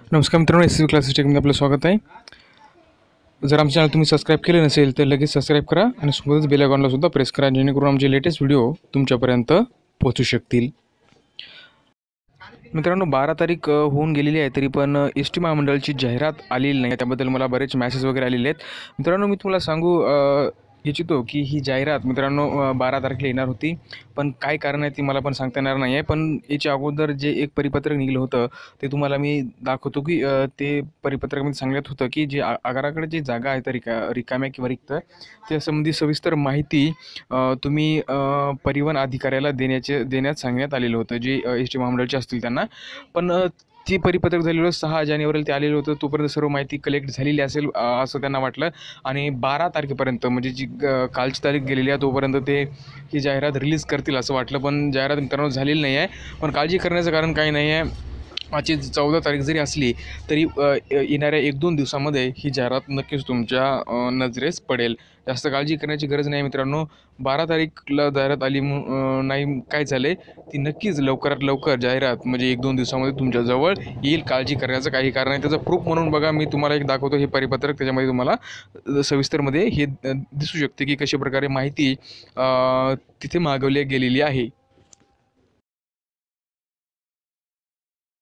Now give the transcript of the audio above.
नमस्कार मित्रांनो S C classes टेकमध्ये आपलं स्वागत आहे. जर आमचं चॅनल तुम्ही सबस्क्राईब केलं नसेल तर लगेच सबस्क्राईब करा आणि सोबतच बेल सुद्धा प्रेस करा जेणेकरून आमचे लेटेस्ट व्हिडिओ तुमच्यापर्यंत पोहोचू शकतील. मित्रांनो बारा तारीख होऊन गेलेली आहे तरी पण एस टी महामंडळाची जाहिरात आलेली नाही. त्याबद्दल मला बरेच मॅसेज वगैरे आलेले आहेत. मित्रांनो मी तुम्हाला सांगू इच्छितो की ही जाहिरात मित्रांनो बारा तारखेला येणार होती. पण काय कारण आहे ती मला पण सांगता येणार नाही आहे पण याच्या अगोदर जे एक परिपत्रक निघलं होतं ते तुम्हाला मी दाखवतो की ते परिपत्रकामध्ये सांगण्यात होतं की जे आगाराकडे जे जागा आहे तर रिका रिकाम्या किंवा रिक्त त्या संबंधी सविस्तर माहिती तुम्ही परिवहन अधिकाऱ्याला देण्याचे देण्यात सांगण्यात आलेलं होतं जे एस टी महामंडळाचे असतील त्यांना. पण ती परिपत्रक झालेलं सहा जानेवारीला ते आलेलं होतं. तोपर्यंत सर्व माहिती कलेक्ट झालेली असेल असं त्यांना वाटलं. आणि बारा तारखेपर्यंत म्हणजे जी कालची तारीख गेलेली आहे तोपर्यंत ते ही जाहिरात रिलीज करतील असं वाटलं. पण जाहिरात मित्रांनो झालेली नाही आहे पण काळजी करण्याचं कारण काही नाही आहे आजची चौदा तारीख जरी असली तरी येणाऱ्या एक दोन दिवसामध्ये ही जाहिरात नक्कीच तुमच्या नजरेस पडेल. जास्त काळजी करण्याची गरज नाही मित्रांनो. बारा तारीखला जाहिरात आली नाही काय झाले ती नक्कीच लवकरात लवकर जाहिरात म्हणजे एक दोन दिवसामध्ये तुमच्याजवळ येईल. काळजी करण्याचं काही कारण नाही. त्याचा प्रूफ म्हणून बघा मी तुम्हाला एक दाखवतो. हे परिपत्रक त्याच्यामध्ये तुम्हाला सविस्तरमध्ये हे दिसू शकते की कशा प्रकारे माहिती तिथे मागवली गेलेली आहे.